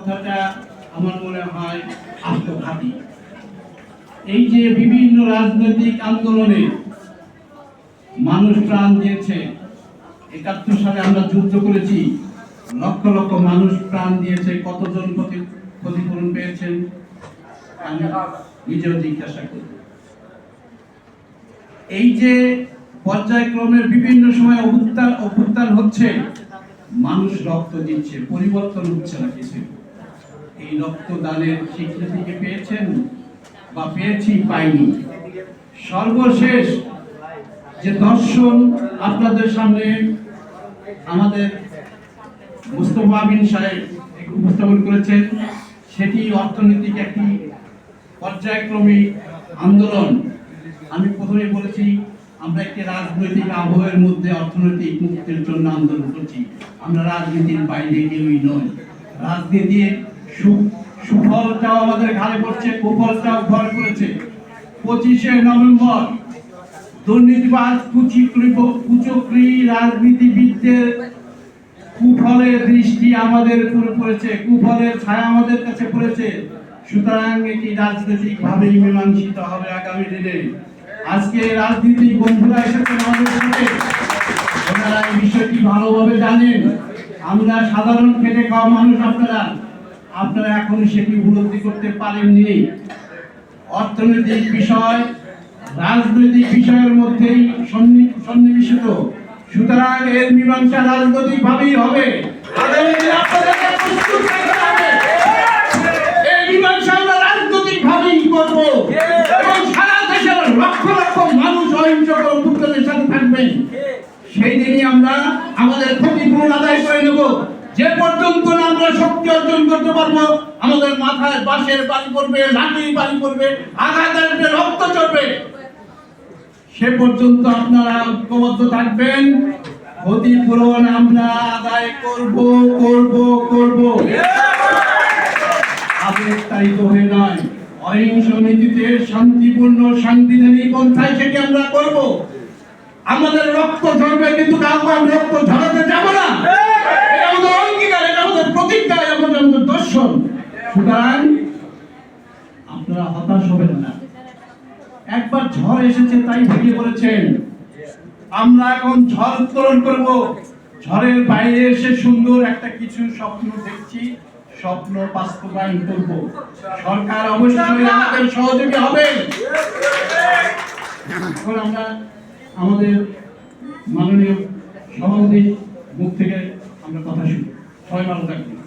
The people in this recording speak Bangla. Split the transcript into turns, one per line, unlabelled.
কথাটা আমার মনে হয় আত্মঘাতী। এই যে বিভিন্ন রাজনৈতিক আন্দোলনে মানুষ প্রাণ দিয়েছে, একাত্তর সালে আমরা যুদ্ধ করেছি, লক্ষ লক্ষ মানুষ প্রাণ দিয়েছে, কতজন ক্ষতি- ক্ষতিপূরণ পেয়েছেন, আমি নিজেও জিজ্ঞাসা করি। এই যে পর্যায়ক্রমে বিভিন্ন সময় অভ্যুত্থান অভ্যুত্থান হচ্ছে, মানুষ রক্ত দিচ্ছে, পরিবর্তন হচ্ছে না কিছু এই রক্তদানের স্বীকৃতিকে পেয়েছেন বা পেয়েছি পাইনি। সর্বশেষ যে দর্শন আপনাদের সামনে আমাদের মুস্তফা বিন সাহেব উপস্থাপন করেছেন, সেটি অর্থনৈতিক একটি পর্যায়ক্রমিক আন্দোলন। আমি প্রথমে বলেছি, আমরা একটি রাজনৈতিক আবহের মধ্যে অর্থনৈতিক মুক্তির জন্য আন্দোলন করছি। আমরা রাজনীতির বাইরে কেউই নই। রাজনীতির সুফলটাও আমাদের ঘাড়ে পড়ছে, কুফলটাও ঘর করেছে। পঁচিশে নভেম্বর, দুর্নীতিবাজ কুচিকরি রাজনীতিবিদদের কুফলের দৃষ্টি আমাদের উপরে পড়েছে, কুফলের ছায়া আমাদের কাছে পড়েছে। সুতরাং এটি রাজনৈতিক ভাবেই মীমাংসিত হবে আগামী দিনে। আজকে রাজনীতিক বন্ধুরা এসেছেন আমাদের সাথে। ওনারা এই বিষয়টি ভালোভাবে জানেন। আমরা সাধারণ খেটে খাওয়া মানুষ আপনারা। আপনারা এখনও সেটি উপলব্ধি করতে পারেননি। অর্থনৈতিক বিষয়, রাজনৈতিক বিষয়ের মধ্যেই সন্নিবেশিত। সুতরাং এর মীমাংসা রাজনৈতিক ভাবেই হবে। সেই দিনই আমরা আমাদের ক্ষতিপূরণ আদায় করে নেব। যে পর্যন্ত না আমরা অর্জন করতে পারব। আমাদের মাথায় বাঁশের বাড়ি পড়বে লাঠির বাড়ি পড়বে, আঘাত আসবে, রক্ত চড়বে। সে পর্যন্ত আপনারা ঐক্যবদ্ধ থাকবেন। ক্ষতিপূরণ আমরা আদায় করব করব করব। আবেগতাড়িত হয়ে নয়। অহিংস নীতিতে শান্তিপূর্ণ, সাংবিধানিক পন্থায় সেটি আমরা করব। আমাদের রক্ত ঝরবে, কিন্তু কাউকে রক্ত ঝরাতে যাব না এটা আমাদের অঙ্গীকার এটা আমাদের প্রতিজ্ঞা এটা আমাদের আমাদের দর্শন সুতরাং আপনারা হতাশ হবেন না। একবার ঝড় এসেছে তাই ভেঙে পড়েছেন। আমরা এখন ঝড় উত্তোলন করব। ঝড়ের বাইরে এসে সুন্দর একটা কিছু স্বপ্ন দেখছি স্বপ্ন বাস্তবায়ন করব। সরকার অবশ্যই আমাদের সহযোগী হবে। এখন আমরা আমাদের মাননীয় সভাপতির মুখ থেকে আমরা কথা শুনি। সবাই ভালো থাকবেন।